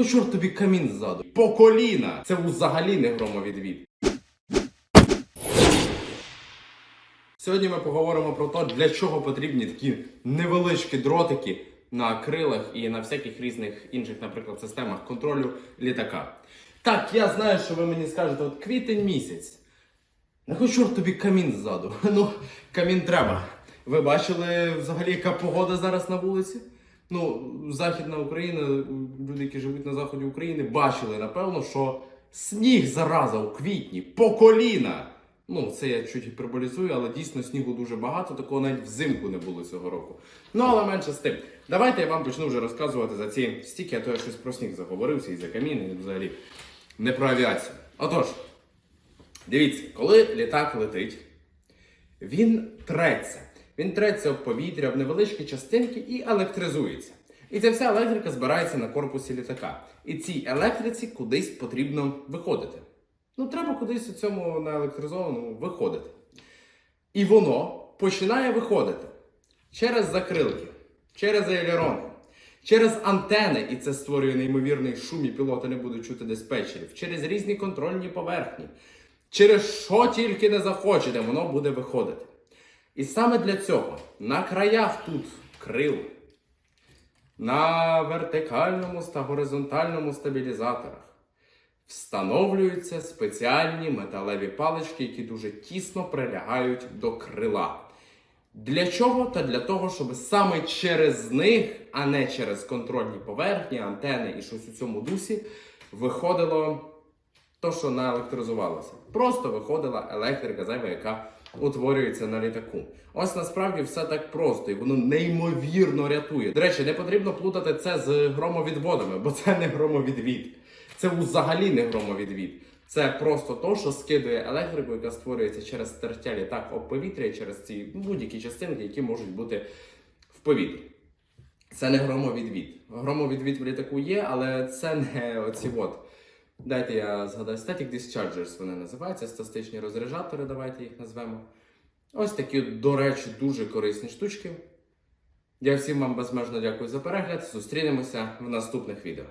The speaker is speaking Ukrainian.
Нахуй чорт тобі камін ззаду. По коліна. Це взагалі не громовідвід. Сьогодні ми поговоримо про те, для чого потрібні такі невеличкі дротики на крилах і на всяких різних інших, наприклад, системах контролю літака. Так, я знаю, що ви мені скажете, от квітень місяць. Нахуй чорт тобі камін ззаду. Ну, камін треба. Ви бачили взагалі, яка погода зараз на вулиці? Ну, Західна Україна, люди, які живуть на заході України, бачили, напевно, що сніг зараза у квітні по коліна. Ну, це я чуть гіперболізую, але дійсно снігу дуже багато, такого навіть взимку не було цього року. Ну, але менше з тим. Давайте я вам почну вже розказувати за ці стіки, а то я щось про сніг заговорився і за камін, і взагалі не про авіацію. Отож, дивіться, коли літак летить, він треться. Він треться в повітря в невеличкі частинки і електризується. І ця вся електрика збирається на корпусі літака. І цій електриці кудись потрібно виходити. Ну, треба кудись у цьому наелектризованому виходити. І воно починає виходити через закрилки, через аелерони, через антени, і це створює неймовірний шум, і пілоти не будуть чути диспетчерів, через різні контрольні поверхні, через що тільки не захочете, воно буде виходити. І саме для цього на краях тут крил, на вертикальному та горизонтальному стабілізаторах встановлюються спеціальні металеві палички, які дуже тісно прилягають до крила. Для чого? Та для того, щоб саме через них, а не через контрольні поверхні, антени і щось у цьому дусі, виходило то, що наелектризувалося. Просто виходила електрика зайва, яка утворюється на літаку. Ось насправді все так просто і воно неймовірно рятує. До речі, не потрібно плутати це з громовідводами, бо це не громовідвід. Це взагалі не громовідвід. Це просто то, що скидує електрику, яка створюється через стертя літак об повітря через ці будь-які частинки, які можуть бути в повітрі. Це не громовідвід. Громовідвід в літаку є, але це не оці от. Дайте я згадаю, Static Dischargers вони називаються, статичні розряджатори, давайте їх назвемо. Ось такі, до речі, дуже корисні штучки. Я всім вам безмежно дякую за перегляд. Зустрінемося в наступних відео.